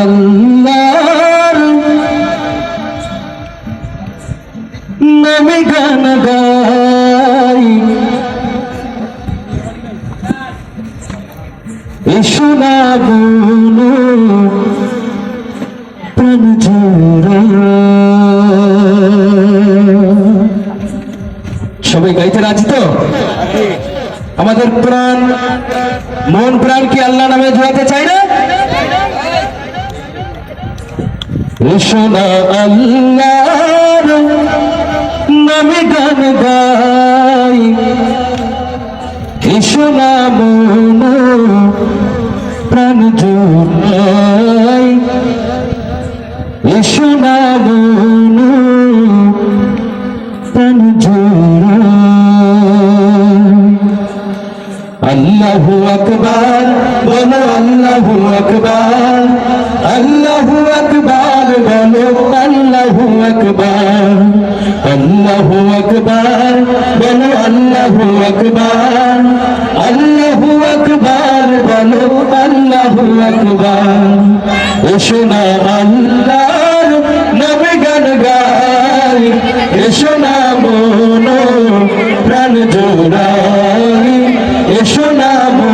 আল্লাহর নামে গান গাই। শোনা বলো প্রাণ সবাই গাইতে রাজি তো? আমাদের প্রাণ, মন প্রাণ কি আল্লাহ নামে সোনা আল্লাহর নামে গান গাই। সোনা মন প্রাণ জোড়াই সোনা মন প্রাণ আল্লাহু আকবার, বলো আল্লাহু আকবার আল্লাহু আকবার। বলো আল্লাহু আকবার আল্লাহু আকবার বলো আল্লাহু আকবার আল্লাহু আকবার বলো আল্লাহু আকবার এসো না আল্লাহর নামে গান গাই এসো না মনো প্রাণ জোড়াই এসো না মনো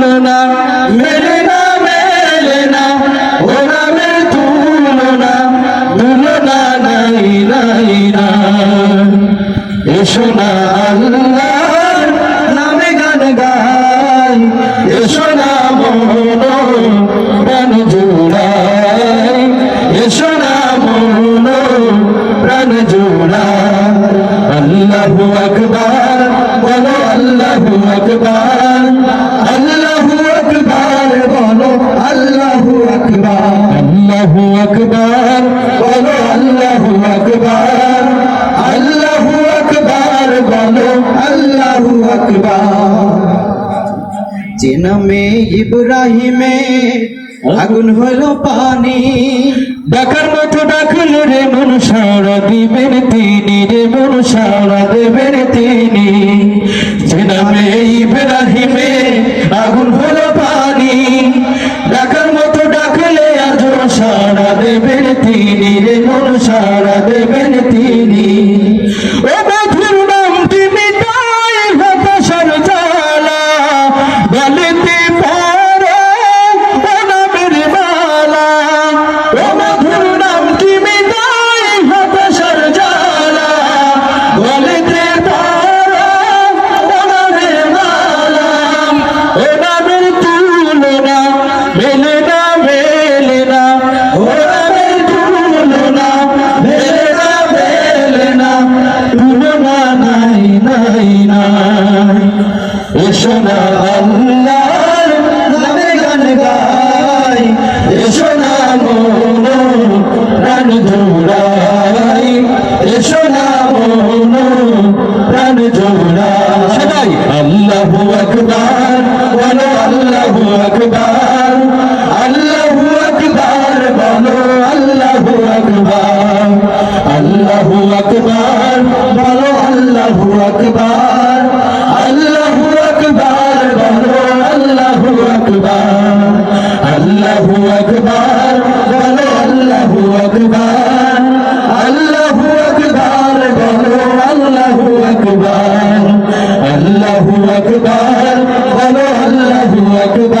তুলনা, মেলে না মেলে না ও নামের তুলনা তুলনা নাই নাই না এসো না আল্লাহর নামে গান গাই, এসো না মন, প্রাণ জোড়াই। এসো না মন, প্রাণ জোড়াই। আল্লাহু আকবার, বলো আল্লাহু আকবার। আল্লাহু আকবার, বলো আল্লাহু আকবার আল্লাহু আকবার, বলো আল্লাহু আকবার। যে নামে ইব্রাহিমে আগুন হলো পানি, ডাকার মতো ডাকল রে মন সারা দিবেন তিনি রে মন দেবেন তিনি। যে মন সারা দেবেন তিনি। I do that.